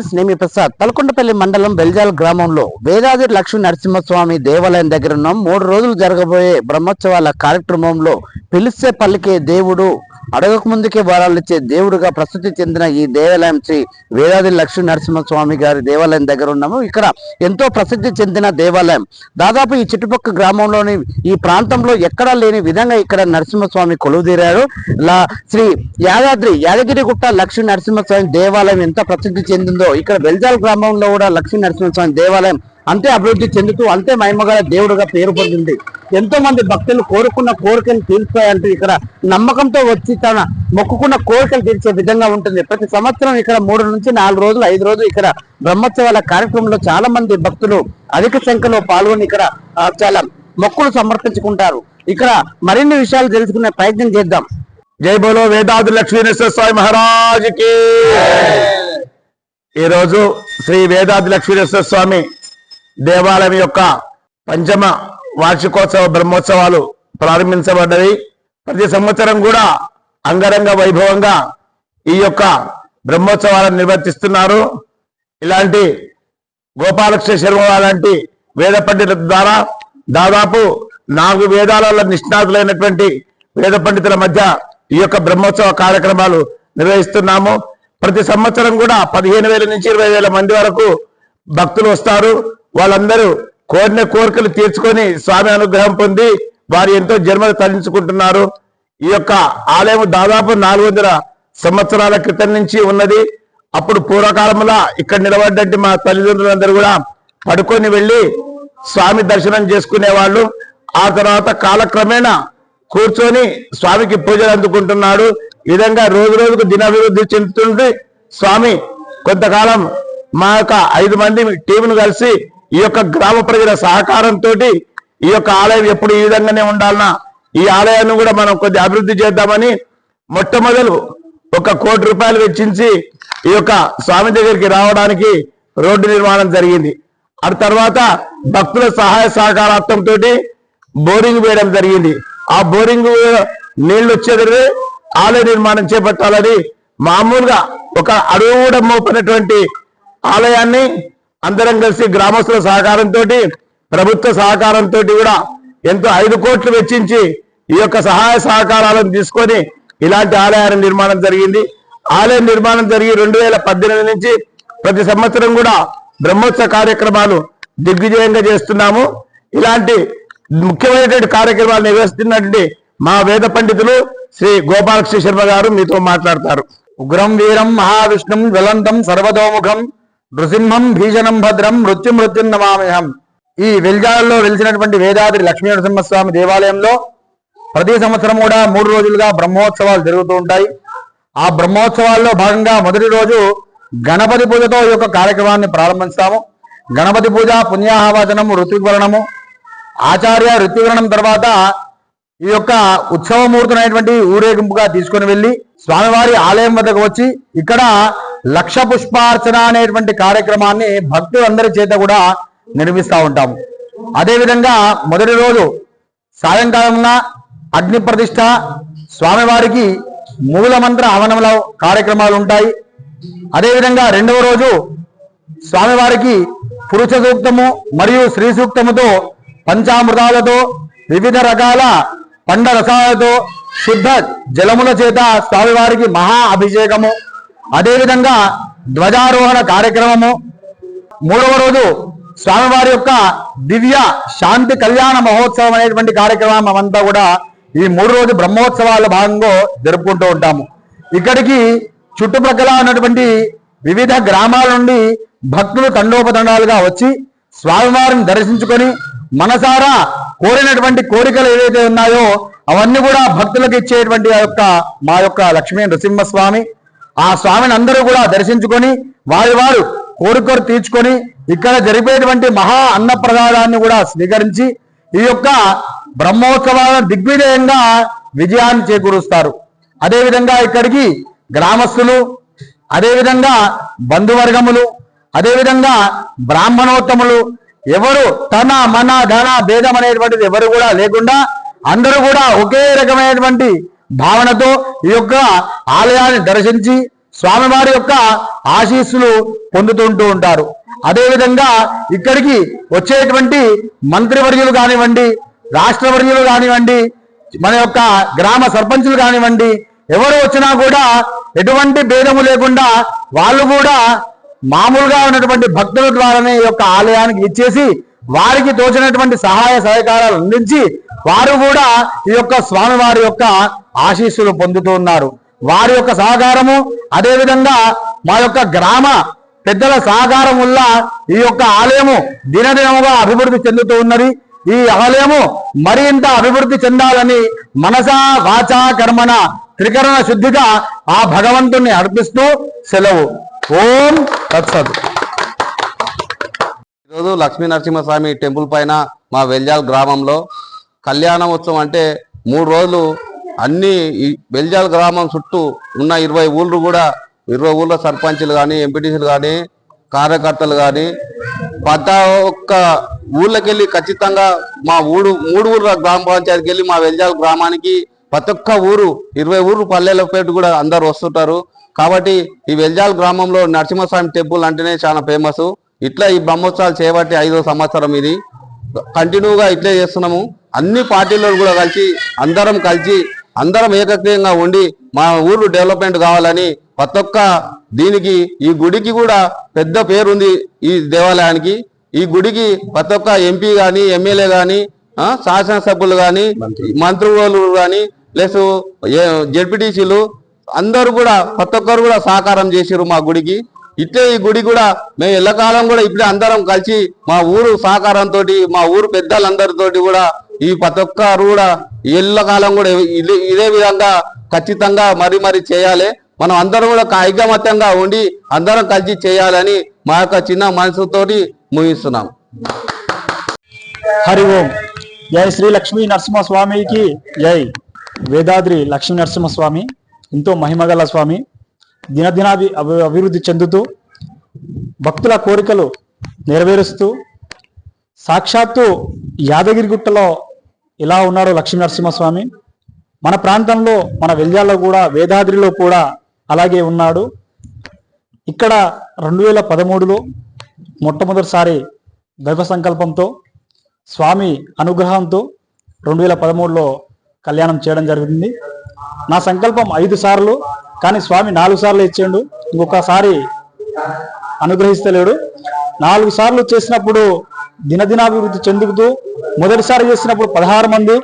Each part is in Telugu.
ఫ్రెండ్స్ నేమి ప్రసాద్ పలకొండపల్లి మండలం బెల్జాల్ గ్రామంలో వేదాది లక్ష్మీ నరసింహస్వామి దేవాలయం దగ్గర ఉన్నాం మూడు రోజులు జరగబోయే బ్రహ్మోత్సవాల కార్యక్రమంలో పిలిస్తే పలికే దేవుడు అడగక ముందుకే వరాలు ఇచ్చే దేవుడుగా ప్రసిద్ధి చెందిన ఈ దేవాలయం శ్రీ వేదాది లక్ష్మీ నరసింహస్వామి గారి దేవాలయం దగ్గర ఉన్నాము. ఇక్కడ ఎంతో ప్రసిద్ధి చెందిన దేవాలయం. దాదాపు ఈ చుట్టుపక్క గ్రామంలోని ఈ ప్రాంతంలో ఎక్కడా లేని విధంగా ఇక్కడ నరసింహస్వామి కొలువుదీరారు. లా శ్రీ యాదాద్రి యాదగిరిగుట్ట లక్ష్మీ నరసింహస్వామి దేవాలయం ఎంత ప్రసిద్ధి చెందిందో ఇక్కడ బెల్జాల్ గ్రామంలో కూడా లక్ష్మీ నరసింహస్వామి దేవాలయం అంతే అభివృద్ధి చెందుతూ అంతే మహిమగల దేవుడుగా పేరు పొందింది. ఎంతో మంది భక్తులు కోరుకున్న కోరికలు తీర్చాయంటూ ఇక్కడ నమ్మకంతో వచ్చి తన మొక్కుకున్న కోరికలు తీర్చే విధంగా ఉంటుంది. ప్రతి సంవత్సరం ఇక్కడ మూడు నుంచి నాలుగు రోజులు ఐదు రోజులు ఇక్కడ బ్రహ్మోత్సవాల కార్యక్రమంలో చాలా మంది భక్తులు అధిక సంఖ్యలో పాల్గొని ఇక్కడ చాలా మొక్కులు సమర్పించుకుంటారు. ఇక్కడ మరిన్ని విషయాలు తెలుసుకునే ప్రయత్నం చేద్దాం. జై బోలో వేదాది లక్ష్మీనేశ్వర స్వామి మహారాజుకి. ఈరోజు శ్రీ వేదాది లక్ష్మీనేశ్వర స్వామి దేవాలయం యొక్క పంచమ వార్షికోత్సవ బ్రహ్మోత్సవాలు ప్రారంభించబడ్డవి. ప్రతి సంవత్సరం కూడా అంగరంగ వైభవంగా ఈ యొక్క బ్రహ్మోత్సవాలను నిర్వర్తిస్తున్నారు. ఇలాంటి గోపాలకృష్ణ శర్మ లాంటి వేద పండితుల ద్వారా దాదాపు నాలుగు వేదాలలో నిష్ణాతులైనటువంటి వేద పండితుల మధ్య ఈ యొక్క బ్రహ్మోత్సవ కార్యక్రమాలు నిర్వహిస్తున్నాము. ప్రతి సంవత్సరం కూడా పదిహేను వేల నుంచి ఇరవై వేల మంది వరకు భక్తులు వస్తారు. వాళ్ళందరూ కోరిన కోరికలు తీర్చుకొని స్వామి అనుగ్రహం పొంది వారు ఎంతో జన్మలు తరించుకుంటున్నారు. ఈ యొక్క ఆలయం దాదాపు నాలుగు వందల సంవత్సరాల క్రితం నుంచి ఉన్నది. అప్పుడు పూర్వకాలంలో ఇక్కడ నిలబడ్డంటే మా తల్లిదండ్రులందరూ కూడా పడుకొని వెళ్ళి స్వామి దర్శనం చేసుకునే వాళ్ళు ఆ తర్వాత కాలక్రమేణా కూర్చొని స్వామికి పూజలు అందుకుంటున్నాడు. ఈ విధంగా రోజు రోజుకు దినాభివృద్ధి చెందుతుంటే స్వామి కొంతకాలం మా యొక్క ఐదు మంది టీంను కలిసి ఈ యొక్క గ్రామ ప్రజల సహకారంతో ఈ యొక్క ఆలయం ఎప్పుడు ఈ విధంగానే ఉండాలన్నా ఈ ఆలయాన్ని కూడా మనం కొద్ది అభివృద్ధి చేద్దామని మొట్టమొదలు ఒక కోటి రూపాయలు వెచ్చించి ఈ యొక్క స్వామి దగ్గరికి రావడానికి రోడ్డు నిర్మాణం జరిగింది. ఆ తర్వాత భక్తుల సహాయ సహకారార్థంతో బోరింగ్ వేయడం జరిగింది. ఆ బోరింగ్ నీళ్ళు వచ్చేది ఆలయ నిర్మాణం చేపట్టాలని మామూలుగా ఒక అడుగు కూడా మోపినటువంటి ఆలయాన్ని అందరం కలిసి గ్రామస్తుల సహకారంతో ప్రభుత్వ సహకారంతో కూడా ఎంతో ఐదు కోట్లు వెచ్చించి ఈ యొక్క సహాయ సహకారాలను తీసుకొని ఇలాంటి ఆలయాల నిర్మాణం జరిగింది. ఆలయ నిర్మాణం జరిగి రెండు వేల పద్దెనిమిది నుంచి ప్రతి సంవత్సరం కూడా బ్రహ్మోత్సవ కార్యక్రమాలు దిగ్విజయంగా చేస్తున్నాము. ఇలాంటి ముఖ్యమైనటువంటి కార్యక్రమాలు నిర్వహిస్తున్నటువంటి మా వేద పండితులు శ్రీ గోపాలకృష్ణ శర్మ గారు మీతో మాట్లాడతారు. ఉగ్రం వీరం మహావిష్ణుం జ్వలంతం సర్వతోముఖం నృసింహం భీషణం భద్రం మృత్యు మృత్యుం ఈ వెల్జాలలో వెలిసినటువంటి వేదాద్రి లక్ష్మీ నరసింహస్వామి దేవాలయంలో ప్రతి సంవత్సరం కూడా మూడు రోజులుగా బ్రహ్మోత్సవాలు జరుగుతూ ఉంటాయి. ఆ బ్రహ్మోత్సవాల్లో భాగంగా మొదటి రోజు గణపతి పూజతో ఈ యొక్క కార్యక్రమాన్ని ప్రారంభిస్తాము. గణపతి పూజ పుణ్యాహవచనము ఋతువరణము ఆచార్య ఋతువరణం తర్వాత ఈ యొక్క ఉత్సవమూర్తులైనటువంటి ఊరేగింపుగా తీసుకొని వెళ్ళి స్వామివారి ఆలయం వద్దకు వచ్చి ఇక్కడ లక్ష పుష్పార్చన అనేటువంటి కార్యక్రమాన్ని భక్తులందరి చేత కూడా నిర్మిస్తూ ఉంటాము. అదేవిధంగా మొదటి రోజు సాయంకాలంన అగ్ని ప్రతిష్ట స్వామివారికి మూలమంత్ర హవనముల కార్యక్రమాలు ఉంటాయి. అదేవిధంగా రెండవ రోజు స్వామివారికి పురుష సూక్తము మరియు స్త్రీ సూక్తముతో పంచామృతాలతో వివిధ రకాల పండ రసాలతో శుద్ధ జలముల చేత స్వామివారికి మహా అభిషేకము అదేవిధంగా ధ్వజారోహణ కార్యక్రమము. మూడవ రోజు స్వామివారి యొక్క దివ్య శాంతి కళ్యాణ మహోత్సవం అనేటువంటి కార్యక్రమం అంతా కూడా ఈ మూడు రోజు బ్రహ్మోత్సవాల భాగంగా జరుపుకుంటూ ఉంటాము. ఇక్కడికి చుట్టుప్రక్కల ఉన్నటువంటి వివిధ గ్రామాల నుండి భక్తులు తండోపతండాలుగా వచ్చి స్వామివారిని దర్శించుకొని మనసారా కోరినటువంటి కోరికలు ఏవైతే ఉన్నాయో అవన్నీ కూడా భక్తులకు ఇచ్చేటువంటి యొక్క మా యొక్క లక్ష్మీ నృసింహస్వామి ఆ స్వామిని అందరూ కూడా దర్శించుకొని వారి వారు కోరికలు తీర్చుకొని ఇక్కడ జరిపేటువంటి మహా అన్నప్రసాదాన్ని కూడా స్వీకరించి ఈ యొక్క బ్రహ్మోత్సవాలను దిగ్విజయంగా విజయాన్ని చేకూరుస్తారు. అదేవిధంగా ఇక్కడికి గ్రామస్తులు అదేవిధంగా బంధువర్గములు అదేవిధంగా బ్రాహ్మణోత్తములు ఎవరు తన మన ధన భేదం అనేటువంటిది ఎవరు కూడా లేకుండా అందరూ కూడా ఒకే రకమైనటువంటి భావనతో ఈ యొక్క ఆలయాన్ని దర్శించి స్వామివారి యొక్క ఆశీస్సులు పొందుతుంటూ ఉంటారు. అదేవిధంగా ఇక్కడికి వచ్చేటువంటి మంత్రివర్యులు కానివ్వండి రాష్ట్రవర్యులు కానివ్వండి మన యొక్క గ్రామ సర్పంచులు కానివ్వండి ఎవరు వచ్చినా కూడా ఎటువంటి భేదము లేకుండా వాళ్ళు కూడా మామూలుగా ఉన్నటువంటి భక్తుల ద్వారానే ఈ యొక్క ఆలయానికి ఇచ్చేసి వారికి తోచినటువంటి సహాయ సహకారాలు అందించి వారు కూడా ఈ యొక్క స్వామివారి యొక్క ఆశీస్సులు పొందుతూ ఉన్నారు. వారి యొక్క సహకారము అదేవిధంగా మా యొక్క గ్రామ పెద్దల సహకారం వల్ల ఈ యొక్క ఆలయము దినదినముగా అభివృద్ధి చెందుతూ ఉన్నది. ఈ ఆలయము మరింత అభివృద్ధి చెందాలని మనసా వాచా కర్మణ త్రికరణ శుద్ధిగా ఆ భగవంతుణ్ణి అర్పిస్తూ సెలవు. ఓం తత్సదు ఈరోజు లక్ష్మీ నరసింహస్వామి టెంపుల్ పైన మా వెల్జాల్ గ్రామంలో కళ్యాణోత్సవం అంటే మూడు రోజులు అన్ని వెల్జాల్ గ్రామం చుట్టూ ఉన్న ఇరవై ఊళ్ళు కూడా ఇరవై ఊళ్ళ సర్పంచులు కానీ ఎంపీటీసీలు కానీ కార్యకర్తలు కానీ ప్రతి ఒక్క ఊళ్ళకెళ్ళి ఖచ్చితంగా మా ఊరు మూడు ఊళ్ళ గ్రామ పంచాయతీకి వెళ్ళి మా వెల్జాల్ గ్రామానికి ప్రతి ఒక్క ఊరు ఇరవై ఊరు పల్లెల పేరు కూడా అందరు వస్తుంటారు. కాబట్టి ఈ వెల్జాల్ గ్రామంలో నరసింహస్వామి టెంపుల్ అంటేనే చాలా ఫేమస్. ఇట్లా ఈ బ్రహ్మోత్సవాలు చేయబట్టి ఐదో సంవత్సరం ఇది. కంటిన్యూగా ఇట్లే చేస్తున్నాము. అన్ని పార్టీల్లో కూడా కలిసి అందరం కలిసి అందరం ఏకగ్రీయంగా ఉండి మా ఊరు డెవలప్మెంట్ కావాలని ప్రతి ఒక్క దీనికి ఈ గుడికి కూడా పెద్ద పేరుంది ఈ దేవాలయానికి. ఈ గుడికి ప్రతి ఒక్క ఎంపీ గాని ఎమ్మెల్యే గాని ఆ, శాసనసభ్యులు గాని మంత్రులు. గాని ప్లస్ జెడ్పీటీసీలు అందరూ కూడా ప్రతి ఒక్కరు కూడా సహకారం చేసిరు మా గుడికి. ఇట్లే ఈ గుడి కూడా మేము ఎల్లకాలం కూడా ఇప్పుడే అందరం కలిసి మా ఊరు సహకారంతో మా ఊరు పెద్దలందరితోటి కూడా ఈ ప్రతి ఒక్కరు కూడా ఎల్లకాలం కూడా ఇదే ఇదే విధంగా ఖచ్చితంగా మరి మరి చేయాలి. మనం అందరం కూడా ఐకమత్యంగా ఉండి అందరం కలిసి చేయాలని మా యొక్క చిన్న మనసుతోటి ముగిస్తున్నాం. హరి ఓం. జై శ్రీ లక్ష్మీ నరసింహస్వామికి జై. వేదాద్రి లక్ష్మీ నరసింహస్వామి ఎంతో మహిమగల స్వామి. దినదినాభి అభి- అభివృద్ధి చెందుతూ భక్తుల కోరికలు నెరవేరుస్తూ సాక్షాత్తు యాదగిరిగుట్టలో ఇలా ఉన్నాడు లక్ష్మీ నరసింహస్వామి. మన ప్రాంతంలో మన వెల్జాల్లో కూడా వేదాద్రిలో కూడా అలాగే ఉన్నాడు. ఇక్కడ రెండు వేల పదమూడులో మొట్టమొదటిసారి దైవ సంకల్పంతో స్వామి అనుగ్రహంతో రెండు వేల పదమూడులో కళ్యాణం చేయడం జరిగింది. నా సంకల్పం ఐదు సార్లు కానీ స్వామి నాలుగు సార్లు ఇచ్చాడు. ఇంకొకసారి అనుగ్రహిస్తలేడు. నాలుగు సార్లు చేసినప్పుడు దినదినాభివృద్ధి చెందుతూ మొదటిసారి చేసినప్పుడు పదహారు మంది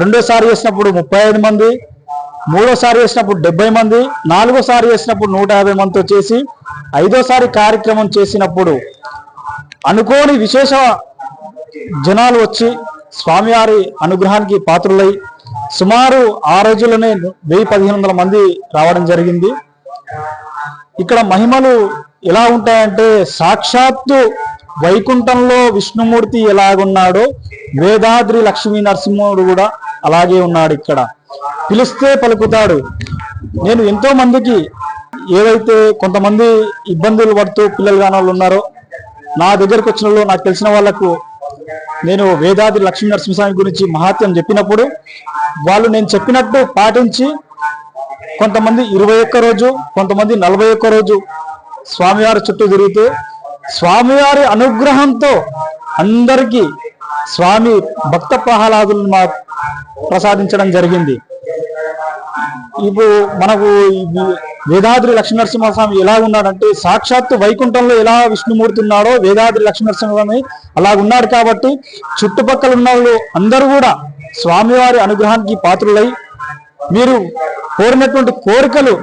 రెండోసారి చేసినప్పుడు ముప్పై ఐదు మంది మూడోసారి చేసినప్పుడు డెబ్బై మంది నాలుగోసారి చేసినప్పుడు నూట యాభై మందితో చేసి ఐదోసారి కార్యక్రమం చేసినప్పుడు అనుకోని విశేష జనాలు వచ్చి స్వామివారి అనుగ్రహానికి పాత్రులై సుమారు ఆ రోజుల్లోనే వెయ్యి పదిహేను వందల మంది రావడం జరిగింది. ఇక్కడ మహిమలు ఎలా ఉంటాయంటే సాక్షాత్తు వైకుంఠంలో విష్ణుమూర్తి ఎలాగున్నాడో వేదాద్రి లక్ష్మీ నరసింహుడు కూడా అలాగే ఉన్నాడు ఇక్కడ. పిలిస్తే పలుకుతాడు. నేను ఎంతో మందికి ఏవైతే కొంతమంది ఇబ్బందులు పడుతూ పిల్లలు కాని వాళ్ళు ఉన్నారో నా దగ్గరకు వచ్చిన నాకు తెలిసిన వాళ్ళకు నేను వేదాద్రి లక్ష్మీ నరసింహస్వామి గురించి మహాత్యం చెప్పినప్పుడు వాళ్ళు నేను చెప్పినట్టు పాటించి కొంతమంది ఇరవై ఒక్క రోజు కొంతమంది నలభై ఒక్క రోజు స్వామివారి చుట్టూ తిరుగుతూ స్వామివారి అనుగ్రహంతో అందరికీ స్వామి భక్త ప్రహ్లాదులను మా ప్రసాదించడం జరిగింది. ఇప్పుడు మనకు వేదాద్రి లక్ష్మీనరసింహస్వామి ఎలా ఉన్నాడంటే సాక్షాత్తు వైకుంఠంలో ఎలా విష్ణుమూర్తి ఉన్నాడో వేదాద్రి లక్ష్మీనరసింహస్వామి అలా ఉన్నాడు కాబట్టి చుట్టుపక్కల ఉన్న వాళ్ళు అందరూ కూడా స్వామివారి అనుగ్రహానికి పాత్రులై మీరు కోరినటువంటి కోరికలు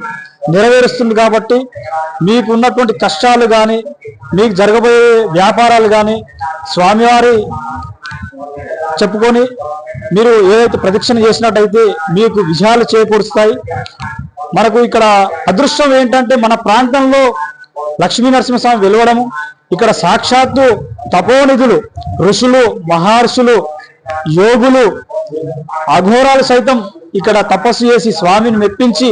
నెరవేరుస్తుంది కాబట్టి మీకు ఉన్నటువంటి కష్టాలు కానీ మీకు జరగబోయే వ్యాపారాలు కానీ స్వామివారి చెప్పుకొని మీరు ఏదైతే ప్రదక్షిణ చేసినట్టయితే మీకు విజయాలు చేకూరుస్తాయి. మనకు ఇక్కడ అదృష్టం ఏంటంటే మన ప్రాంతంలో లక్ష్మీ నరసింహస్వామి వెలువడము ఇక్కడ సాక్షాత్తు తపోనిధులు ఋషులు మహర్షులు యోగులు అఘోరాలు సైతం ఇక్కడ తపస్సు చేసి స్వామిని మెప్పించి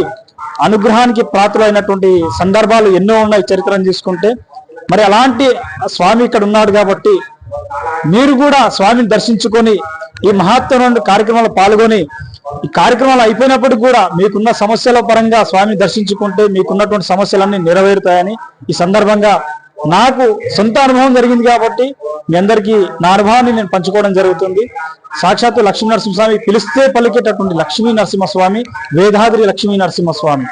అనుగ్రహానికి ప్రాతులైనటువంటి సందర్భాలు ఎన్నో ఉన్నాయి చరిత్రను తీసుకుంటే. మరి అలాంటి స్వామి ఇక్కడ ఉన్నాడు కాబట్టి మీరు కూడా స్వామిని దర్శించుకొని ఈ మహత్తరమైన కార్యక్రమాలు పాల్గొని ఈ కార్యక్రమాలు అయిపోయినప్పటికీ కూడా మీకున్న సమస్యల పరంగా స్వామిని దర్శించుకుంటే మీకున్నటువంటి సమస్యలన్నీ నెరవేరుతాయని ఈ సందర్భంగా నాకు సొంత అనుభవం జరిగింది కాబట్టి మీ అందరికీ నా అనుభవాన్ని నేను పంచుకోవడం జరుగుతుంది. సాక్షాత్తు లక్ష్మీ నరసింహస్వామి పిలిస్తే పలికేటటువంటి లక్ష్మీ నరసింహస్వామి వేదాద్రి లక్ష్మీ నరసింహస్వామి.